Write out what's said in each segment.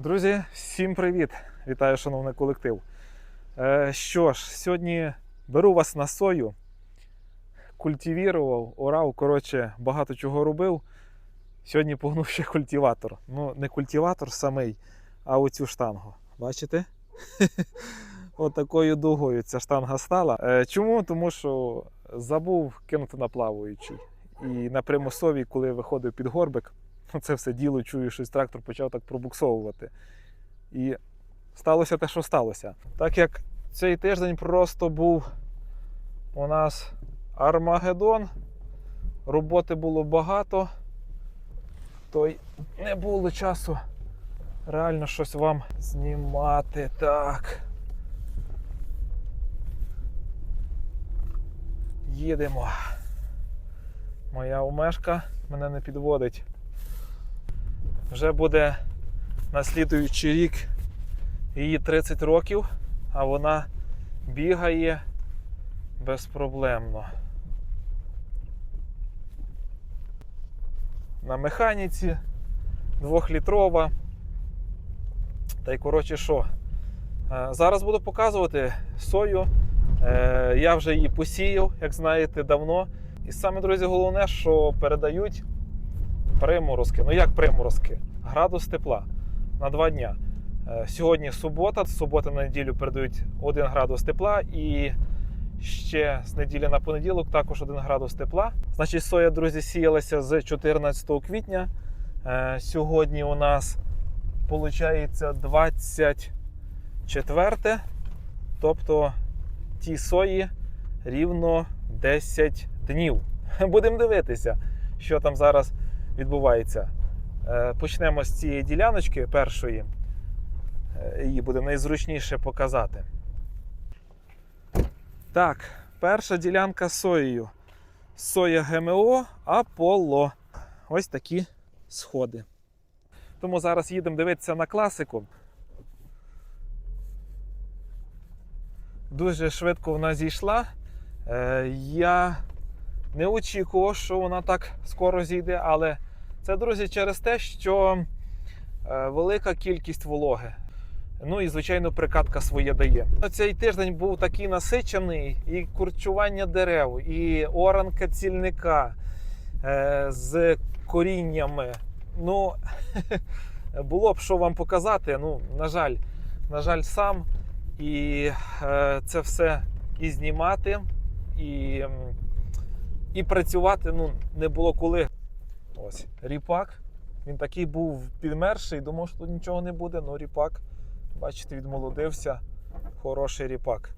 Друзі, всім привіт! Вітаю, шановний колектив. Е, що ж, сьогодні беру вас на сою, культивірував, орав, коротше, багато чого робив. Сьогодні погнув ще культиватор. Ну, не культиватор самий, а оцю штангу. Бачите? От такою дугою ця штанга стала. Е, чому? Тому що забув кинути на плаваючий. І на примусовій, коли виходив під горбик, це все діло, чую, щось трактор почав так пробуксовувати. І сталося те, що сталося. Так як цей тиждень просто був у нас Армагеддон, роботи було багато, то й не було часу реально щось вам знімати. Так. Їдемо. Моя умешка мене не підводить. Вже буде на слідуючий рік її 30 років, а вона бігає безпроблемно. На механіці двохлітрова. Та й коротше що. Е, Зараз буду показувати сою. Е, Я вже її посіяв, як знаєте, давно. І саме, друзі, головне, що передають приморозки. Ну як приморозки? Градус тепла на два дня. Е, Сьогодні субота, з суботи на неділю передають 1 градус тепла і ще з неділі на понеділок також 1 градус тепла. Значить, соя, друзі, сіялася з 14 квітня. Е, Сьогодні у нас виходить 24, тобто ті сої рівно 10 днів. Будемо дивитися, що там зараз відбувається. Е, Почнемо з цієї діляночки першої. Е, Її буде найзручніше показати. Так, перша ділянка соєю. Соя ГМО Аполло. Ось такі сходи. Тому зараз їдемо дивитися на класику. Дуже швидко вона зійшла. Е, Я не очікував, що вона так скоро зійде, але це, друзі, через те, що е, велика кількість вологи. Ну і, звичайно, прикатка своє дає. Цей тиждень був такий насичений, і курчування дерев, і оранка цільника е, з коріннями. Ну, було б що вам показати. Ну, на жаль, на жаль, сам. І е, це все і знімати, і, і працювати ну, не було коли. Ось ріпак. Він такий був підмерший, думав, що тут нічого не буде, але ріпак, бачите, відмолодився. Хороший ріпак.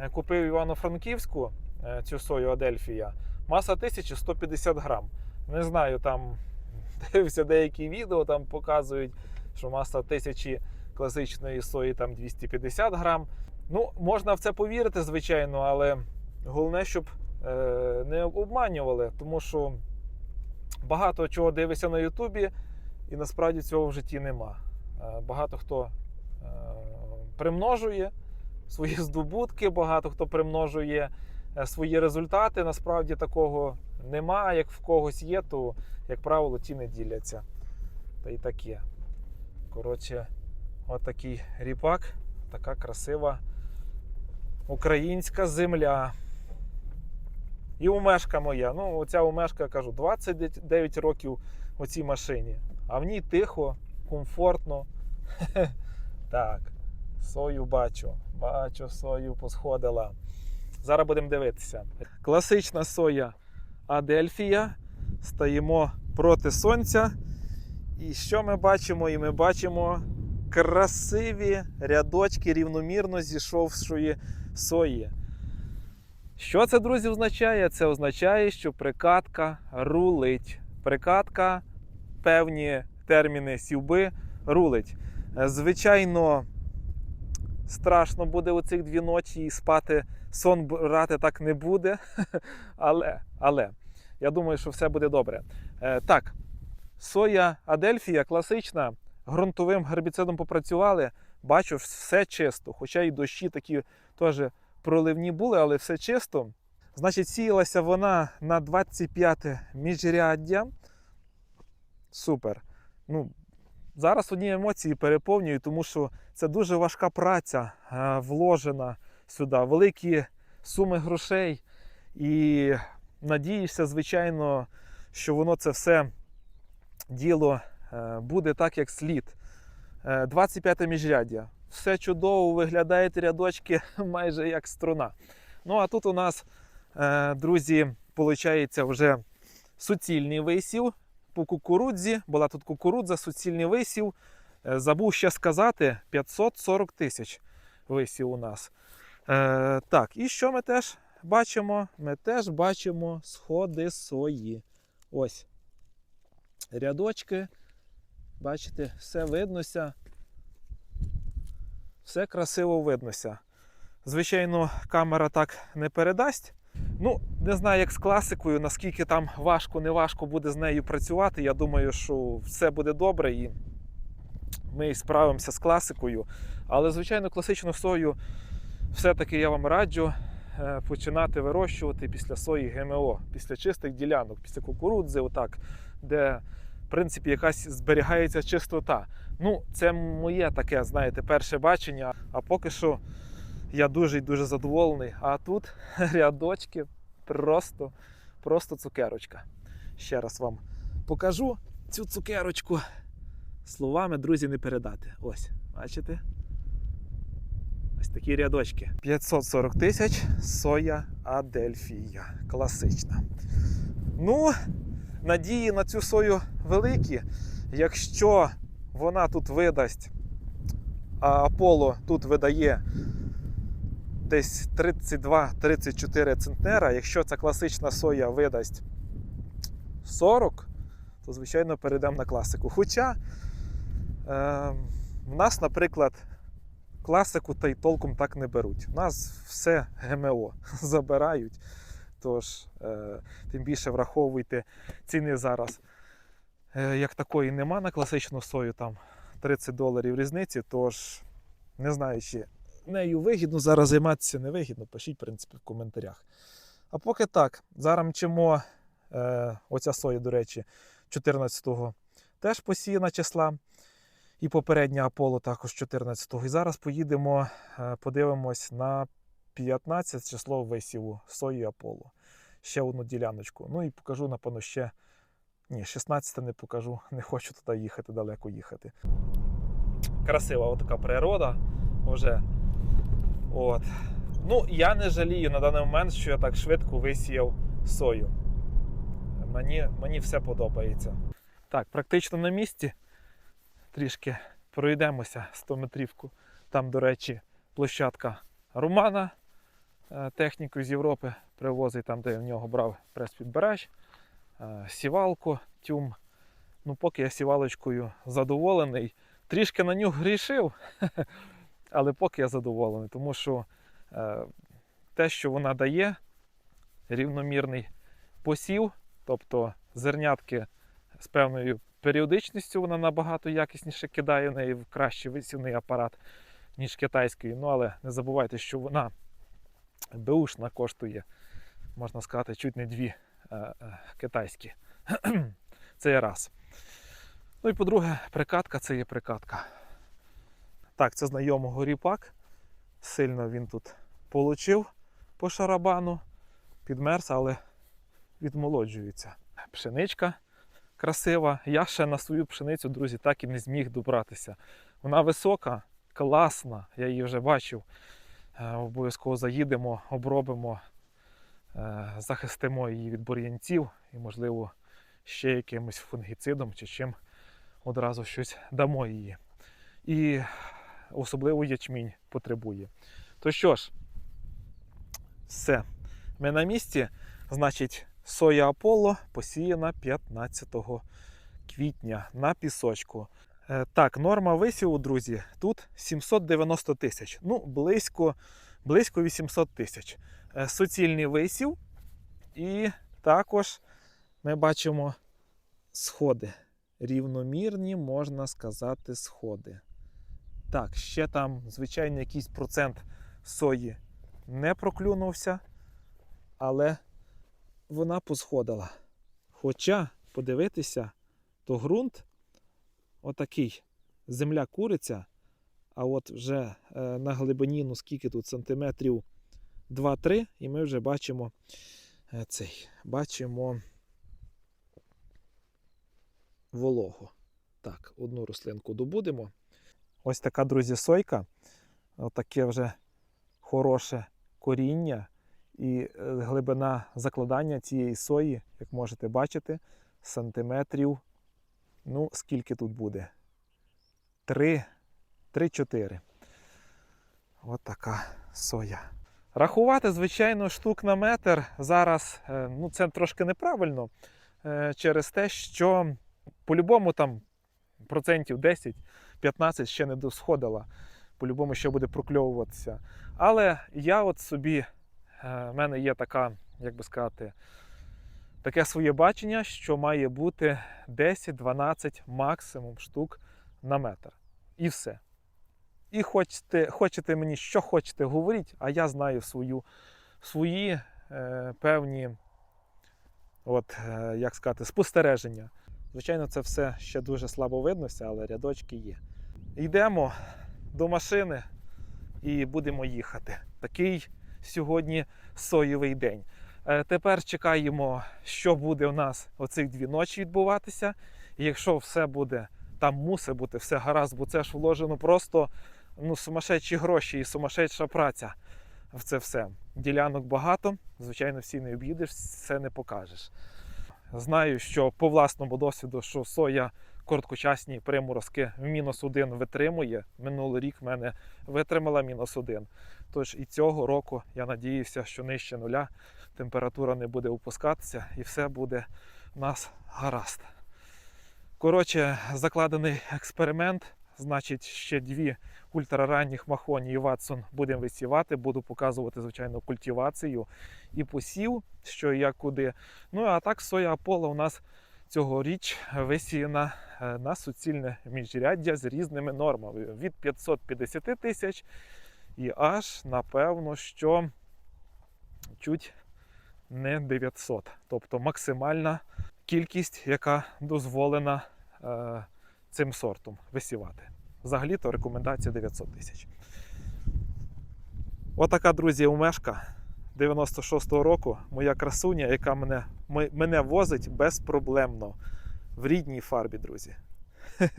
Е, Купив Івано-Франківську е, цю сою Адельфія. Маса 1150 грам. Не знаю, там дивився деякі відео, там показують, що маса тисячі класичної сої там 250 грам. Ну, можна в це повірити, звичайно, але головне, щоб е, не обманювали, тому що багато чого дивишся на Ютубі, і насправді цього в житті нема. Е, Багато хто е, примножує свої здобутки, багато хто примножує е, свої результати. Насправді такого нема. Як в когось є, то, як правило, ті не діляться. Та й таке. Коротше, отакий ріпак, така красива українська земля. І умешка моя. Ну, оця умешка, кажу, 29 років у цій машині. А в ній тихо, комфортно. Так, сою бачу. Бачу, сою посходила. Зараз будемо дивитися. Класична соя Адельфія. Стаємо проти сонця. І що ми бачимо? І ми бачимо красиві рядочки рівномірно зійшовшої сої. Що це, друзі, означає? Це означає, що прикатка рулить. Прикатка, певні терміни сівби рулить. Е, Звичайно, страшно буде у цих дві ночі і спати, сон брати так не буде. Але, але я думаю, що все буде добре. Е, Так, соя Адельфія класична, ґрунтовим гербіцидом попрацювали. Бачу, все чисто. Хоча і дощі такі теж проливні були, але все чисто. Значить, сіялася вона на 25 міжряддя. Супер. Ну, Зараз одні емоції переповнюють, тому що це дуже важка праця е, вложена сюди, великі суми грошей. І надієшся, звичайно, що воно це все діло е, буде так, як слід. Е, 25 міжряддя. Все чудово, виглядають рядочки майже як струна. Ну а тут у нас, е, друзі, виходить вже суцільний висів по кукурудзі. Була тут кукурудза, суцільний висів. Е, Забув ще сказати, 540 тисяч висів у нас. Е, так, і що ми теж бачимо? Ми теж бачимо сходи сої. Ось. Рядочки. Бачите, все виднося. Все красиво виднося. Звичайно, камера так не передасть. Ну, не знаю, як з класикою, наскільки там важко, не важко буде з нею працювати. Я думаю, що все буде добре і ми справимося з класикою. Але, звичайно, класичну сою все-таки я вам раджу е, починати вирощувати після сої ГМО, після чистих ділянок, після кукурудзи, отак, де, в принципі, якась зберігається чистота. Ну, це моє таке, знаєте, перше бачення. А поки що я дуже і дуже задоволений. А тут рядочки просто, просто цукерочка. Ще раз вам покажу цю цукерочку. Словами, друзі, не передати. Ось, бачите? Ось такі рядочки. 540 тисяч соя Адельфія. Класична. Ну, надії на цю сою великі. Якщо вона тут видасть, а Аполло тут видає десь 32-34 центнера. Якщо ця класична соя видасть 40, то, звичайно, перейдемо на класику. Хоча е, в нас, наприклад, класику та й толком так не беруть. У нас все ГМО забирають. Тож, е, тим більше враховуйте ціни зараз. Е, як такої нема на класичну сою, там 30 доларів різниці, тож не знаю, чи нею вигідно зараз займатися не вигідно, пишіть, в принципі, в коментарях. А поки так, зараз мчимо, е, оця соя, до речі, 14-го теж посіяна числа. І попередня Аполло також 14-го. І зараз поїдемо, подивимось на 15 число висіву сої Аполло. Ще одну діляночку. Ну і покажу, напевно, ще. Ні, 16 не покажу, не хочу туди їхати, далеко їхати. Красива така природа вже. От. Ну, я не жалію на даний момент, що я так швидко висіяв сою. Мені, мені все подобається. Так, практично на місці. Трішки пройдемося 100 метрівку. Там, до речі, площадка Романа, техніку з Європи привозить, там, де я в нього брав прес-підбирач, е, сівалку, тюм. Ну, поки я сівалочкою задоволений. Трішки на нього грішив, але поки я задоволений, тому що е, те, що вона дає, рівномірний посів, тобто зернятки з певною періодичністю, вона набагато якісніше кидає в неї в кращий висівний апарат, ніж китайський. Ну, але не забувайте, що вона беушна коштує, можна сказати, чуть не дві е, е, китайські. Це є раз. Ну і по-друге, прикатка це є прикатка. Так, це знайомого ріпак. Сильно він тут получив по шарабану, підмерз, але відмолоджується. Пшеничка красива. Я ще на свою пшеницю, друзі, так і не зміг добратися. Вона висока, класна, я її вже бачив. Е, Обов'язково заїдемо, обробимо, е, захистимо її від бур'янців і, можливо, ще якимось фунгіцидом чи чим одразу щось дамо її. І особливо ячмінь потребує. То що ж, все. Ми на місці. Значить, соя Аполло посіяна 15 квітня на пісочку. Е, Так, норма висіву, друзі, тут 790 тисяч. Ну, близько, близько 800 тисяч. Е, Суцільний висів. І також ми бачимо сходи. Рівномірні, можна сказати, сходи. Так, ще там, звичайно, якийсь процент сої не проклюнувся, але вона посходила. Хоча, подивитися, то ґрунт отакий земля куриця, а от вже е, на глибині, ну скільки тут сантиметрів 2-3, і ми вже бачимо е, цей, бачимо вологу. Так, одну рослинку добудемо. Ось така, друзі, сойка. Отаке вже хороше коріння. І е, глибина закладання цієї сої, як можете бачити, сантиметрів. Ну, скільки тут буде? 3, 3-4. От така соя. Рахувати, звичайно, штук на метр зараз е, ну, це трошки неправильно е, через те, що по-любому там процентів 10-15 ще не досходила. По-любому ще буде прокльовуватися. Але я от собі, в мене є така, як би сказати, таке своє бачення, що має бути 10-12 максимум штук на метр. І все. І хочете, хочете мені, що хочете, говоріть, а я знаю свою, свої е, певні, от, е, як сказати, спостереження. Звичайно, це все ще дуже слабо виднося, але рядочки є. Йдемо до машини і будемо їхати. Такий сьогодні соєвий день. Е, Тепер чекаємо, що буде у нас оцих дві ночі відбуватися. Якщо все буде, там мусить бути все гаразд, бо це ж вложено просто ну, сумасшедші гроші і сумасшедша праця в це все. Ділянок багато, звичайно, всі не об'їдеш, все не покажеш. Знаю, що по власному досвіду, що соя короткочасні приморозки в мінус один витримує. Минулий рік в мене витримала мінус один. Тож і цього року я надіюся, що нижче нуля температура не буде опускатися і все буде у нас гаразд. Коротше, закладений експеримент. Значить, ще дві ультраранніх махоні і Ватсон будемо висівати. Буду показувати, звичайно, культивацію і посів, що і як куди. Ну а так соя Аполло у нас цьогоріч висіяна е, на суцільне міжряддя з різними нормами від 550 тисяч і аж, напевно, що чуть не 900. Тобто максимальна кількість, яка дозволена е, цим сортом висівати. Взагалі-то рекомендація 900 тисяч. Отака, друзі, умешка 96-го року. Моя красуня, яка мене, мене возить безпроблемно в рідній фарбі, друзі.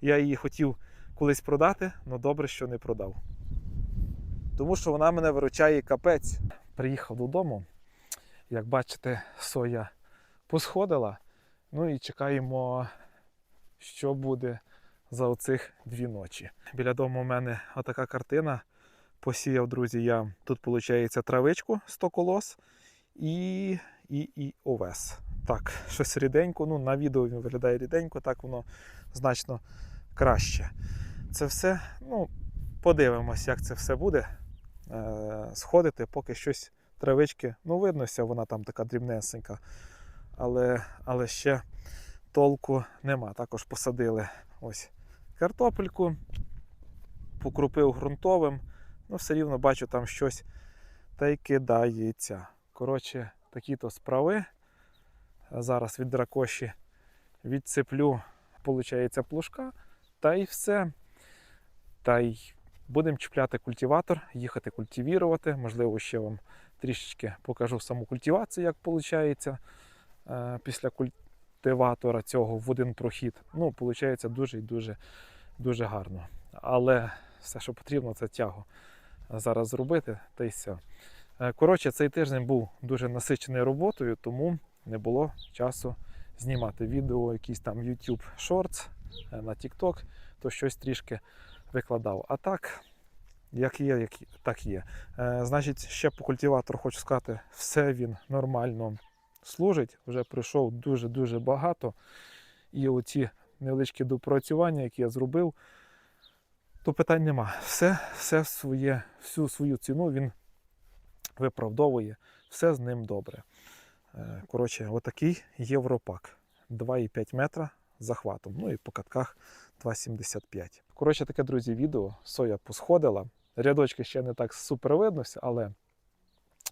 Я її хотів колись продати, але добре, що не продав. Тому що вона мене виручає капець. Приїхав додому. Як бачите, соя посходила. Ну і чекаємо, що буде за оцих дві ночі. Біля дому у мене отака картина. Посіяв, друзі, я тут, виходить, травичку 100 колос і, і, і овес. Так, щось ріденько. Ну, на відео він виглядає ріденько, так воно значно краще. Це все, ну, подивимось, як це все буде е, сходити, поки щось травички, ну, виднося, вона там така дрібнесенька, але, але ще толку нема. Також посадили ось картопельку, покрупив ґрунтовим, ну все рівно бачу там щось та й кидається. Коротше, такі-то справи. Зараз від дракоші відцеплю, виходить, плужка, та й все. Та й будемо чіпляти культиватор, їхати культивірувати. Можливо, ще вам трішечки покажу саму культивацію, як виходить після культиватора цього в один прохід. Ну, виходить дуже і дуже, дуже гарно. Але все, що потрібно, це тягу зараз зробити, та й все. Е, Коротше, цей тиждень був дуже насичений роботою, тому не було часу знімати відео, якісь там YouTube Shorts е, на TikTok, то щось трішки викладав. А так, як є, як так є. Е, Значить, ще по культиватору хочу сказати, все він нормально служить. Вже пройшов дуже-дуже багато. І оці невеличкі допрацювання, які я зробив, то питань нема. Все, все своє, всю свою ціну він виправдовує, все з ним добре. Е, Коротше, отакий європак. 2,5 метра захватом. Ну і по катках 2,75. Коротше, таке, друзі, відео. Соя посходила. Рядочки ще не так супер виднося, але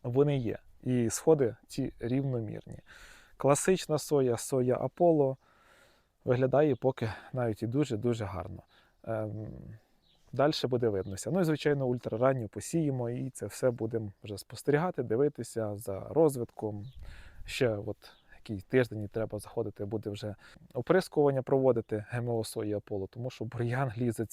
вони є. І сходи ці рівномірні. Класична соя, соя Аполло виглядає поки навіть і дуже-дуже гарно. Ем, Далі буде виднося. Ну і, звичайно, ультраранню посіємо, і це все будемо вже спостерігати, дивитися за розвитком. Ще от який тиждень треба заходити, буде вже оприскування проводити ГМО сої Аполло, тому що бур'ян лізе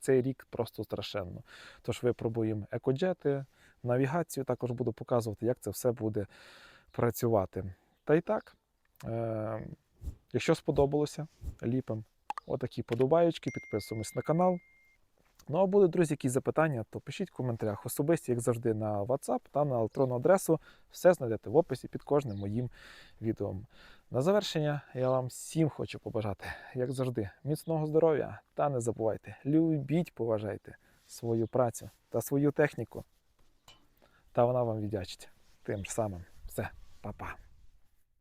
цей рік просто страшенно. Тож випробуємо екоджети, навігацію, також буду показувати, як це все буде працювати. Та й так, е- якщо сподобалося, ліпимо отакі подобаєчки, підписуємось на канал. Ну а будуть, друзі, якісь запитання, то пишіть в коментарях особисті, як завжди, на WhatsApp та на електронну адресу. Все знайдете в описі під кожним моїм відео. На завершення я вам всім хочу побажати, як завжди, міцного здоров'я та не забувайте, любіть, поважайте свою працю та свою техніку. Та вона вам віддячить тим ж самим. Все, па-па.